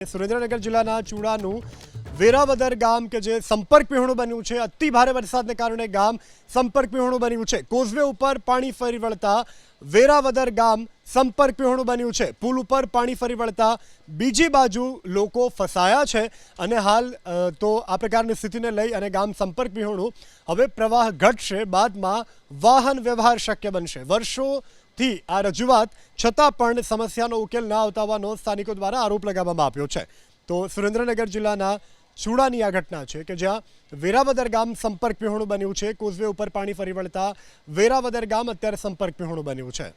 સુરેન્દ્રનગર જિલ્લાના ચૂડાનું વેરાવદર ગામ કે જે સંપર્ક વિહોણું બન્યું છે, અતિ ભારે વરસાદને કારણે ગામ સંપર્ક વિહોણું બન્યું છે. કોઝવે ઉપર પાણી ફરી વળતા વેરાવદર ગામ સંપર્ક વિહોણું બન્યું છે. પુલ ઉપર પાણી ફરી વળતા બીજી બાજુ લોકો ફસાયા છે અને હાલ તો આ પ્રકારની સ્થિતિને લઈ અને ગામ સંપર્ક વિહોણું હવે પ્રવાહ ઘટશે. બાદમાં વાહન વ્યવહાર શક્ય બનશે. વર્ષોથી આ રજૂઆત છતાં પણ સમસ્યાનો ઉકેલ ન આવતા હોવાનો સ્થાનિકો દ્વારા આરોપ લગાવવામાં આવ્યો છે. તો સુરેન્દ્રનગર જિલ્લાના ચૂડાની આ ઘટના છે કે જ્યાં વેરાવદર ગામ સંપર્ક પીહોણું બન્યું છે. કોઝવે ઉપર પાણી ફરી વળતા વેરાવદર ગામ અત્યારે સંપર્ક પીહોણું બન્યું છે.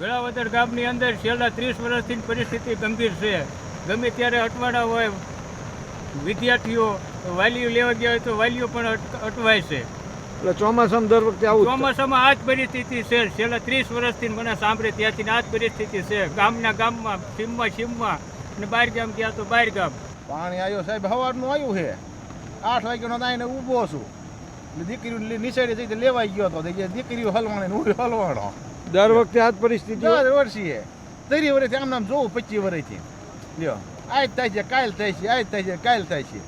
વેળાવદર ગામની અંદર છેલ્લા ત્રીસ વર્ષથી પરિસ્થિતિ ગંભીર છે. ગમે ત્યારે અટવાડા હોય, વિદ્યાર્થીઓ વાલીઓ લેવા ગયા હોય તો વાલીઓ પણ અટવાય છે. એટલે ચોમાસામાં દર વખતે આવું ચોમાસામાં આ જ પરિસ્થિતિ છે. છેલ્લા ત્રીસ વર્ષથી મને સાંભળે ત્યાંથી આ જ પરિસ્થિતિ છે. ગામના ગામમાં સીમમાં સીમમાં અને બહાર ગામ ગયા તો બહાર ગામ. પાણી આવ્યો સાહેબ સવારનું આવ્યું છે. આઠ વાગ્યાનો આવીને ઊભો છું. એટલે દીકરી નિસાડી થઈ લેવાઈ ગયો હતો કે દીકરીઓ હલવાણી હું હલવાણો દર વખતે આ જ પરિસ્થિતિ. દર વર્ષીએ તરી વર્ષથી આમ નામ જોવું પચીસ વર્ષથી. લ્યો. આજ થાય છે કાલ થાય છે આજ થાય છે કાલ થાય છે.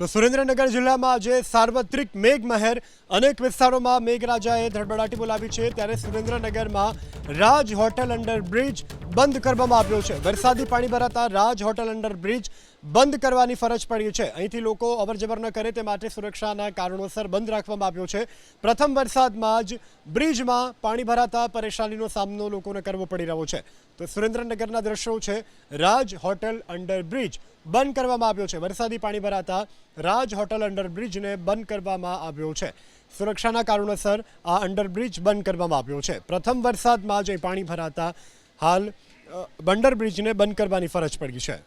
તો સુરેન્દ્રનગર જિલ્લામાં આજે સાર્વત્રિક મેઘમહેર. અનેક વિસ્તારોમાં મેઘરાજાએ ધડબડાટી બોલાવી છે. ત્યારે સુરેન્દ્રનગરમાં રાજ હોટેલ અંડર બ્રિજ બંધ કરવામાં આવ્યો છે. વરસાદી પાણી ભરાતા રાજ હોટલ અંડર બ્રિજ બંધ કરવાની ફરજ પડી છે. અહીંથી લોકો અવરજવર ન કરે તે માટે સુરક્ષાના કારણોસર બંધ રાખવામાં આવ્યો છે. પ્રથમ વરસાદમાં જ બ્રિજમાં પાણી ભરાતા પરેશાનીનો સામનો લોકોને કરવો પડી રહ્યો છે. તો સુરેન્દ્રનગરના દ્રશ્યો છે. રાજ હોટલ અંડર બ્રિજ બંધ કરવામાં આવ્યો છે. વરસાદી પાણી ભરાતા રાજ હોટલ અંડર બ્રિજને બંધ કરવામાં આવ્યો છે. સુરક્ષાના કારણોસર આ અંડરબ્રિજ બંધ કરવામાં આવ્યો છે. પ્રથમ વરસાદમાં જ પાણી ભરાતા હાલ બંડર બ્રિજને બંધ કરવાની ફરજ પડી છે.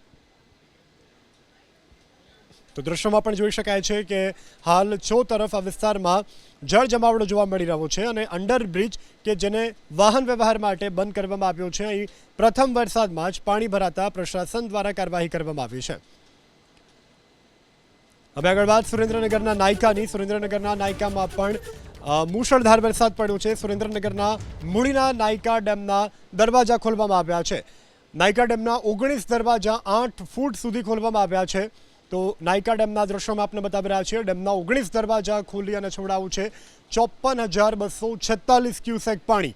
તો દ્રશ્યોમાં પણ જોઈ શકાય છે કે હાલ છો તરફ આ વિસ્તારમાં જળ જમાવડો જોવા મળી રહ્યો છે અને અંડર બ્રિજ કે જેને વાહન વ્યવહાર માટે બંધ કરવામાં આવ્યો છે, અહીં પ્રથમ વરસાદમાં જ પાણી ભરાતા પ્રશાસન દ્વારા કાર્યવાહી કરવામાં આવી છે. હવે આગળ વાત સુરેન્દ્રનગરના નાયકાની. સુરેન્દ્રનગરના નાયકામાં પણ મુશળધાર વરસાદ પડ્યો છે. સુરેન્દ્રનગરના મૂળીના નાયકા ડેમના દરવાજા ખોલવામાં આવ્યા છે. નાયકા ડેમના ઓગણીસ દરવાજા આઠ ફૂટ સુધી ખોલવામાં આવ્યા છે. તો નાયકા ડેમના દ્રશ્યોમાં આપને બતાવી રહ્યા છીએ. ડેમના ઓગણીસ દરવાજા ખોલી અને છોડાવું છે. ચોપન હજાર બસો છેતાલીસ ક્યુસેક પાણી.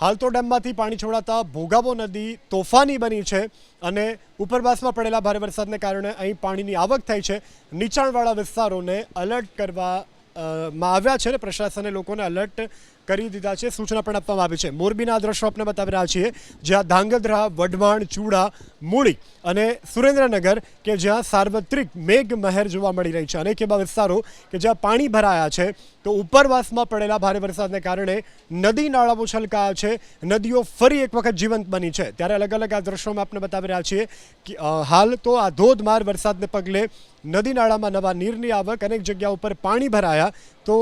હાલ તો ડેમમાંથી પાણી છોડાતા ભોગાવો નદી તોફાની બની છે અને ઉપરવાસમાં પડેલા ભારે વરસાદને કારણે અહીં પાણીની આવક થઈ છે. નીચાણવાળા વિસ્તારોને અલર્ટ કરવા માં આવ્યા છે અને પ્રશાસને લોકોને અલર્ટ કરી દીધા છે. સૂચના પણ આપવામાં આવી છે. મોરબીના દ્રશ્યો આપણે બતાવી રહ્યા છીએ, જ્યાં ધાંગધ્રા, વઢવાણ, ચૂડા, મૂળી અને સુરેન્દ્રનગર કે જ્યાં સાર્વત્રિક મેઘ મહેર જોવા મળી રહી છે. અનેક એવા વિસ્તારો કે જ્યાં પાણી ભરાયા છે. તો ઉપરવાસમાં પડેલા ભારે વરસાદને કારણે નદી નાળાઓ છલકાયા છે. નદીઓ ફરી એક વખત જીવંત બની છે. ત્યારે અલગ અલગ આ દ્રશ્યોમાં આપણે બતાવી રહ્યા છીએ કે હાલ તો આ ધોધમાર વરસાદને પગલે નદી નાળામાં નવા નીરની આવક અનેક જગ્યા ઉપર પાણી ભરાયા. તો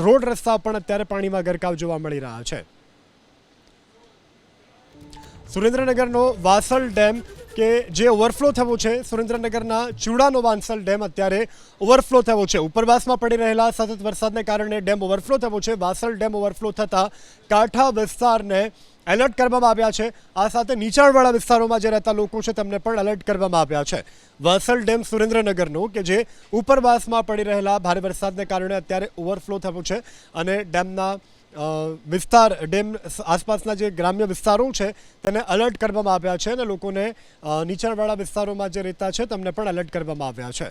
રોડ રસ્તા પણ અત્યારે પાણીમાં ગરકાવ જોવા મળી રહ્યા છે. સુરેન્દ્રનગરનો વાસલ ડેમ કે જે ઓવરફ્લો થવો છે સુરેન્દ્રનગરના ચુડાનો વાંસલ ડેમ અત્યારે ઓવરફ્લો થયો છે. ઉપરવાસમાં પડી રહેલા સતત વરસાદને કારણે ડેમ ઓવરફ્લો થયો છે. વાસલ ડેમ ઓવરફ્લો થતાં કાંઠા વિસ્તારને એલર્ટ કરવામાં આવ્યા છે. આ સાથે નીચાણવાળા વિસ્તારોમાં જે રહેતા લોકો છે તેમને પણ એલર્ટ કરવામાં આવ્યા છે. વાસલ ડેમ સુરેન્દ્રનગરનો કે જે ઉપરવાસમાં પડી રહેલા ભારે વરસાદને કારણે અત્યારે ઓવરફ્લો થયો છે અને ડેમના વિસ્તાર ડેમ આસપાસના જે ગ્રામ્ય વિસ્તારો છે, તેને અલર્ટ કરવામાં આવ્યા છે અને લોકોને નીચાણવાળા વિસ્તારોમાં જે રહેતા છે, તેમને પણ એલર્ટ કરવામાં આવ્યા છે.